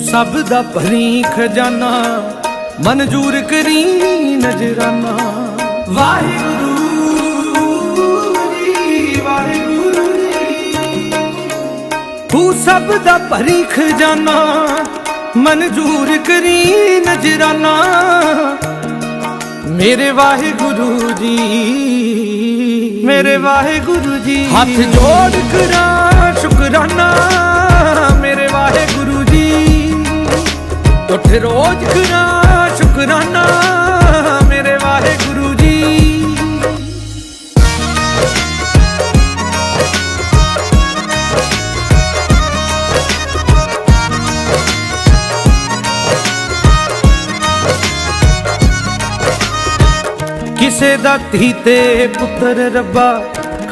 ਤੂੰ ਸਭ ਦਾ ਭਰੀ ਖਜ਼ਾਨਾ ਮਨਜ਼ੂਰ ਕਰੀ ਨਜ਼ਰਾਨਾ। ਵਾਹਿਗੁਰੂ ਵਾਹਿਗੁਰੂ ਤੂੰ ਸਭ ਦਾ ਭਰੀ ਖਜ਼ਾਨਾ ਮਨਜ਼ੂਰ ਕਰੀ ਨਜ਼ਰਾਨਾ। ਮੇਰੇ ਵਾਹਿਗੁਰੂ ਜੀ ਮੇਰੇ ਵਾਹਿਗੁਰੂ ਜੀ। ਹੱਥ ਜੋੜ ਕਰਾਂ ਸ਼ੁਕਰਾਨਾ। ਰੋਜ਼ ਕਰਾਂ ਸ਼ੁਕਰਾਨਾ ਮੇਰੇ ਵਾਹਿਗੁਰੂ ਜੀ। ਕਿਸੇ ਦਾ ਧੀ ਤੇ ਪੁੱਤਰ ਰੱਬਾ,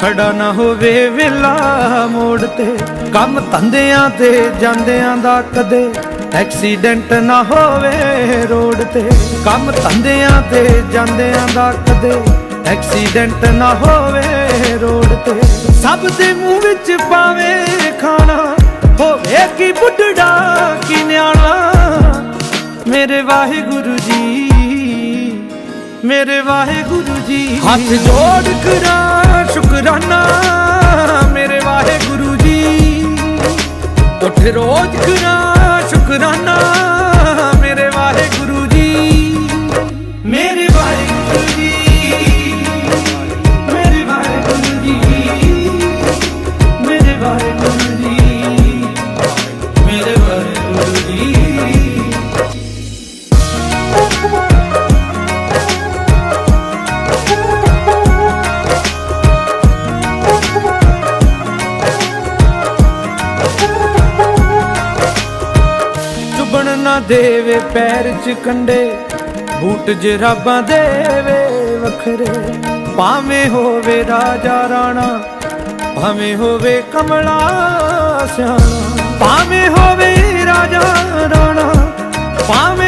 ਖੜਾ ਨਾ ਹੋਵੇ ਵੇਲਾ ਮੋੜ ਤੇ। ਕੰਮ ਧੰਦਿਆਂ ਤੇ ਜਾਂਦਿਆਂ ਦਾ ਕਦੇ ਐਕਸੀਡੈਂਟ ਨਾ ਹੋਵੇ ਰੋਡ ਤੇ। ਕੰਮ ਧੰਦਿਆਂ ਤੇ, ਜਾਂਦਿਆਂ ਦਾ ਕਦੇ ਐਕਸੀਡੈਂਟ ਨਾ ਹੋਵੇ ਰੋਡ ਤੇ। ਸਭ ਦੇ ਮੂੰਹ ਵਿੱਚ ਪਾਵੇ ਖਾਣਾ ਹੋਵੇ, ਕੀ ਬੁੱਢੜਾ, ਕੀ ਨਿਆਣਾ। ਮੇਰੇ ਵਾਹਿਗੁਰੂ ਜੀ, ਮੇਰੇ ਵਾਹਿਗੁਰੂ ਜੀ। ਹੱਥ ਜੋੜ ਕਰਾਂ, ਸ਼ੁਕਰਾਨਾ, ਮੇਰੇ ਵਾਹਿਗੁਰੂ ਜੀ। ਉੱਠ ਰੋਜ਼ ਕਰਾਂ ਸ਼ੁਕਰਾਨਾ ਮੇਰੇ ਨਾ ਦੇਵੇ ਪੈਰ ਚ ਕੰਡੇ, ਬੂਟ ਜਰਾਬਾਂ ਦੇਵੇ ਵਖਰੇ। ਭਾਵੇਂ ਹੋਵੇ ਰਾਜਾ ਰਾਣਾ, ਭਾਵੇਂ ਹੋਵੇ ਕਮਲਾ ਸਿਆਣਾ। ਭਾਵੇਂ ਹੋਵੇ ਰਾਜਾ ਰਾਣਾ, ਭਾਵੇਂ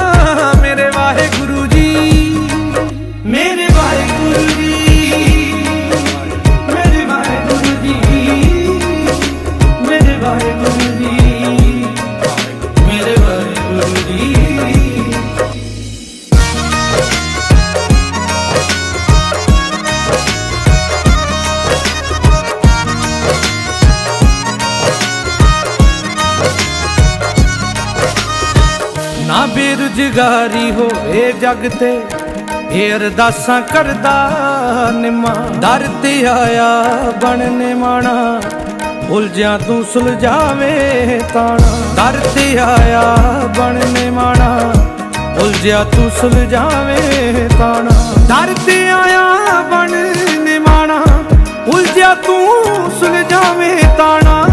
ਨਾ ਬੇਰੁਜ਼ਗਾਰੀ ਹੋਵੇ ਜਗ ਤੇ। ਇਹ ਅਰਦਾਸਾਂ ਕਰਦਾ ਨਿਮਾ। ਦਰ ਤੇ ਆਇਆ ਬਣ ਨਿਮਾਣਾ। ਉਲਝਿਆ ਤੂੰ ਸੁਲਝਾਵੇ ਤਾਣਾ। ਦਰ ਤੇ ਆਇਆ ਬਣ ਨਿਮਾਣਾ। ਉਲਝਿਆ ਤੂੰ ਸੁਲਝਾਵੇ ਤਾਣਾ। ਦਰ ਤੇ ਆਇਆ ਬਣ ਨਿਮਾਣਾ। ਉਲਝਿਆ ਤੂੰ ਸੁਲਝਾਵੇ ਤਾਣਾ।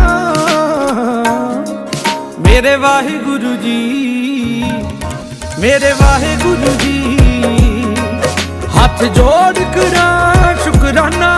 ਮੇਰੇ ਵਾਹਿਗੁਰੂ ਮੇਰੇ ਵਾਹਿਗੁਰੂ ਜੀ ਹੱਥ ਜੋੜ ਕਰਾਂ ਸ਼ੁਕਰਾਨਾ